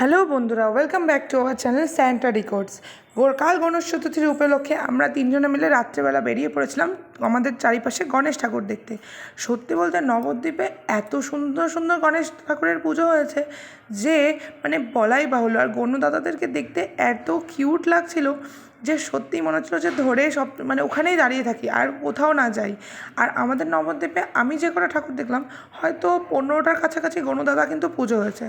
Hello বন্ধুরা welcome back to our channel Santa records কাল গণেশ চতুর্থীর উপলক্ষে আমরা তিনজনে মিলে রাত্রেবেলা বেরিয়ে পড়েছিলাম আমাদের চারিপাশে গণেশ ঠাকুর দেখতে। সত্যি বলতে নবদ্বীপে এত সুন্দর সুন্দর গণেশ ঠাকুরের পুজো হয়েছে যে মানে বলাই বাহুল্য। আর গণু দাদাদেরকে দেখতে এত কিউট লাগছিল যে সত্যিই মনে হচ্ছিল যে ধরে সব মানে ওখানেই দাঁড়িয়ে থাকি, আর কোথাও না যাই। আর আমাদের নবদ্বীপে আমি যে কটা ঠাকুর দেখলাম, হয়তো পনেরোটার কাছাকাছি গণদাদা কিন্তু পুজো হয়েছে।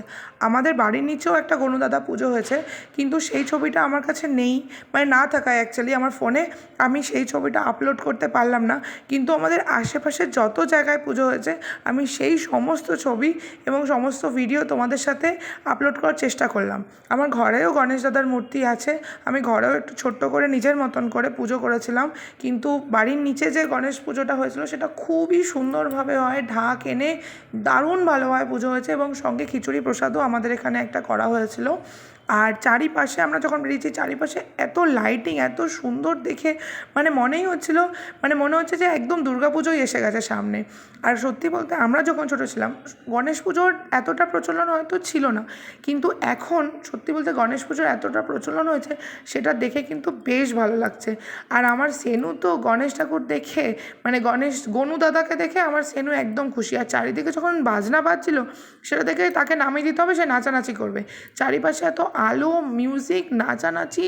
আমাদের বাড়ির নিচেও একটা গণদাদা পুজো হয়েছে, কিন্তু সেই ছবিটা আমার কাছে নেই মানে না থাকায় অ্যাকচুয়ালি আমার ফোনে আমি সেই ছবিটা আপলোড করতে পারলাম না। কিন্তু আমাদের আশেপাশে যত জায়গায় পুজো হয়েছে, আমি সেই সমস্ত ছবি এবং সমস্ত ভিডিও তোমাদের সাথে আপলোড করার চেষ্টা করলাম। আমার ঘরেও গণেশ দাদার মূর্তি আছে, আমি ঘরেও একটু ছোট্ট করে নিজের মতন করে পুজো করেছিলাম। কিন্তু বাড়ির নিচে যে গণেশ পুজোটা হয়েছিল, সেটা খুবই সুন্দরভাবে হয়, ঢাক এনে দারুণ ভালোভাবে পুজো হয়েছে এবং সঙ্গে খিচুড়ি প্রসাদও আমাদের এখানে একটা করা হয়েছিল। আর চারিপাশে আমরা যখন বেরিয়েছি, চারিপাশে এত লাইটিং এত সুন্দর দেখে মানে মনেই হচ্ছিল মানে মনে হচ্ছে যে একদম দুর্গা পুজোই এসে গেছে সামনে। আর সত্যি বলতে আমরা যখন ছোটো ছিলাম, গণেশ পুজোর এতটা প্রচলন হয়তো ছিল না, কিন্তু এখন সত্যি বলতে গণেশ পুজোর এতটা প্রচলন হয়েছে, সেটা দেখে কিন্তু বেশ ভালো লাগছে। আর আমার সেনু তো গণেশ ঠাকুর দেখে মানে গণেশ, গনু দাদাকে দেখে আমার সেনু একদম খুশি। আর চারিদিকে যখন বাজনা বাজছিল, সেটা দেখে তাকে নামিয়ে দিতে হবে, সে নাচানাচি করবে। চারিপাশে এত আলো মিউজিক নাচানাচি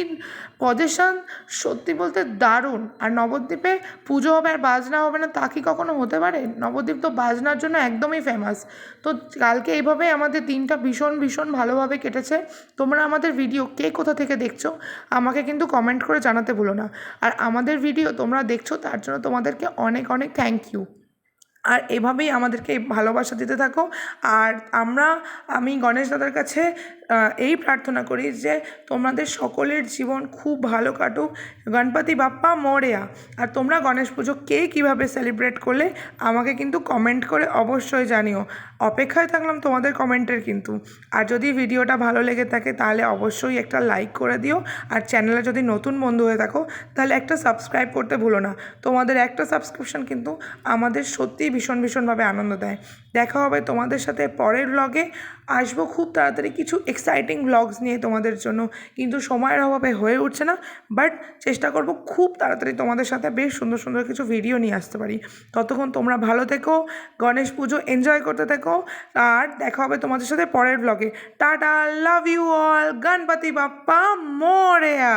পজিশন সত্যি বলতে দারুণ। আর নবদ্বীপে পুজো হবে আর বাজনা হবে না, তা কি কখনো হতে পারে? নবদ্বীপ তো বাজনার জন্য একদমই ফেমাস তো কালকে এইভাবে আমাদের দিনটা ভীষণ ভীষণ ভালোভাবে কেটেছে। তোমরা আমাদের ভিডিও কে কোথা থেকে দেখছ, আমাকে কিন্তু কমেন্ট করে জানাতে ভুলো না। আর আমাদের ভিডিও তোমরা দেখছ, তার জন্য তোমাদেরকে অনেক অনেক থ্যাংক ইউ আর এভাবেই আমাদেরকে ভালোবাসা দিতে থাকো। আর আমরা, আমি গণেশ দাদার কাছে এই প্রার্থনা করি যে তোমাদের সকলের জীবন খুব ভালো কাটুক। গণপতি বাপ্পা মরেয়া, আর তোমরা গণেশ পুজো কে কীভাবে সেলিব্রেট করলে আমাকে কিন্তু কমেন্ট করে অবশ্যই জানিও। অপেক্ষায় থাকলাম তোমাদের কমেন্টের কিন্তু। আর যদি ভিডিওটা ভালো লেগে থাকে তাহলে অবশ্যই একটা লাইক করে দিও। আর চ্যানেলে যদি নতুন বন্ধু হয়ে থাকো তাহলে একটা সাবস্ক্রাইব করতে ভুলো না। তোমাদের একটা সাবস্ক্রিপশন কিন্তু আমাদের সত্যিই ভীষণ ভীষণভাবে আনন্দ দেয়। দেখা হবে তোমাদের সাথে পরের ব্লগে আসব খুব তাড়াতাড়ি কিছু এক্সাইটিং ব্লগস নিয়ে তোমাদের জন্য। কিন্তু সময়ের অভাবে হয়ে উঠছে না। বাট চেষ্টা করব খুব তাড়াতাড়ি তোমাদের সাথে বেশ সুন্দর সুন্দর কিছু ভিডিও নিয়ে আসতে পারি। ততক্ষণ তোমরা ভালো থেকো, গণেশ পুজো এনজয় করতে থেকো। আর দেখা হবে তোমাদের সাথে পরের ব্লগে tata love you all Ganpati Bappa Morya